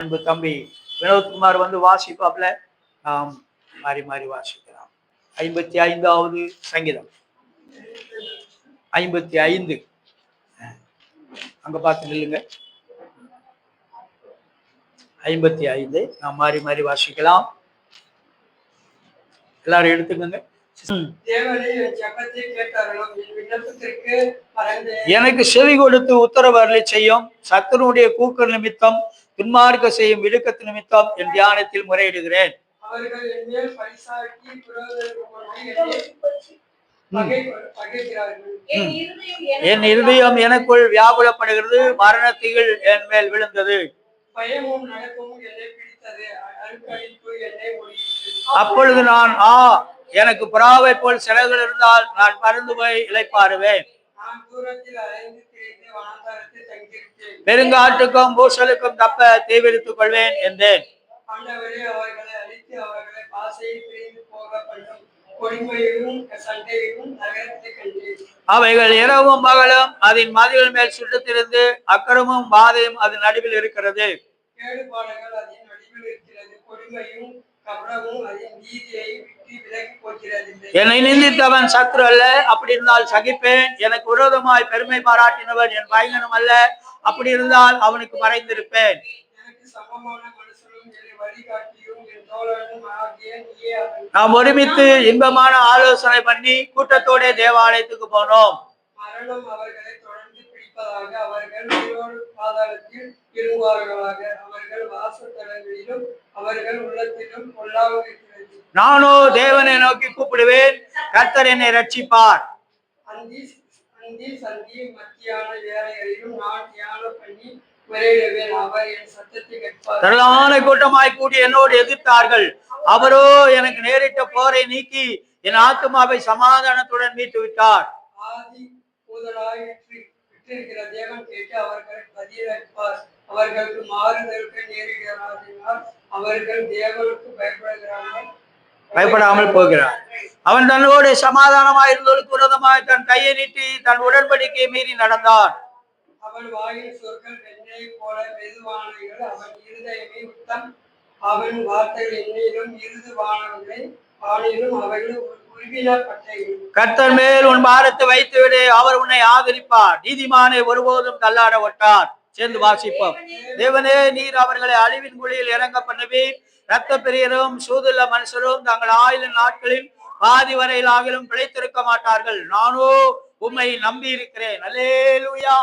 அன்பு தம்பி வினோத்குமார் வந்து வாசிப்பாப்ல நாம் மாறி மாறி வாசிக்கலாம். ஐம்பத்தி ஐந்தாவது சங்கீதம். ஐம்பத்தி ஐந்து. அங்க பார்த்து நில்லுங்க. ஐம்பத்தி ஐந்து. நாம் மாறி மாறி வாசிக்கலாம். எல்லாரும் எடுத்துக்கோங்க. ஜெபத்தை கேட்டார்களும் விண்ணப்பத்திற்கு எனக்கு செவி கொடுத்து உத்தரவு அருளி செய்யும். சத்துருடைய கூக்கர் நிமித்தம் துன்மார்க்க செய்யும் விழுக்கத்து நிமித்தம் என் தியானத்தில் முறையிடுகிறேன். என் இருதயம் எனக்குள் வியாகுலப்படுகிறது. மரணத்திகள் என் மேல் விழுந்தது. அப்பொழுது நான் ஆ எனக்கு புறாவை போல் சிறகுகள் இருந்தால் நான் பறந்து போய் இளைப்பாறுவேன். நான் பெருங்காற்றுக்கும் பூசலுக்கும் தப்ப தீவிரித்துக் கொள்வேன் என்றேன். அவைகள் இரவும் பகலும் அதன் மதிகள் மேல் சுட்டத்திருந்து அக்கரமும் பாதையும் அதன் நடுவில் இருக்கிறது. கேடுபாடுகள் இருக்கிறது என்னை நிந்தித்தவன் சத்ரு அல்ல. அப்படி இருந்தால் சகிப்பேன். எனக்கு விரோதமாய் பெருமை பாராட்டினவன் என் பயங்கரம் அல்ல. அப்படி இருந்தால் அவனுக்கு மறைந்திருப்பேன். நாம் ஒருமித்து இன்பமான ஆலோசனை பண்ணி கூட்டத்தோட தேவாலயத்துக்கு போனோம். மரணம் அவர்களை பிடிப்பதாக அவர்கள் உயிரோடு பாதாளத்தில் இருங்குவார்களாக அவர்கள் வாசத்தலங்களிலும் அவர்கள் உள்ளத்திலும் பொல்லாவு இருக்கிறது நானோ தேவனை நோக்கி கூப்பிடுவேன். கர்த்தர் என்னை ரட்சிப்பார் அந்தி அந்தி சந்தி மத்தியான வேலைகளிலும் நான் தியானம் பண்ணி முறையிடுவேன். அவர் என் சத்தத்தை கேட்பார். திரளான கூட்டமாய் கூடி என்னோடு எதிர்த்தார்கள். அவரோ எனக்கு நேரிட்ட போரை நீக்கி என் ஆத்மாவை சமாதானத்துடன் மீட்டு விட்டார் ஆதி விட்டிருக்கிற தேவன் கேட்டு அவர்கள் பதிலளிப்பார். அவர்களுக்கு மாறுதலுக்கு நேரிடுகிறார்கள் அவர்கள் தேவனுக்கு பயப்படுகிறார்கள். பயப்படாமல் போகிறார். அவன் தன்னோடு சமாதானமாய் இருந்தவர்களுக்கு விரோதமாய் தன் கையை நீட்டி தன் உடன்படிக்கையை மீறி நடந்தான். அவன் வாயின் சொற்கள் வெண்ணெய் போல மெதுவானவைகள் அவன் இருதயமே உத்தம். அவன் வார்த்தைகள் என்னிலும் இருதுவானவர்களை ஆணிலும் அவைகள் உருவினப்பட்டைகள் கர்த்தர் மேல் உன் பாரத்தை வைத்து விடு அவர் உன்னை ஆதரிப்பார். நீதிமானை ஒருபோதும் தள்ளாட ஒட்டார். சேர்ந்து வாசிப்போம். தேவனே நீர் அவர்களை அழிவின் மொழியில் இறங்க பண்ணவே ரத்த பெரியரும் சூதுள்ள மனுஷரும் தங்கள் ஆயுத நாட்களில் பாதி வரையில் ஆகிலும் பிழைத்திருக்க மாட்டார்கள். நானோ உம்மை நம்பி இருக்கிறேன் அல்லேலூயா.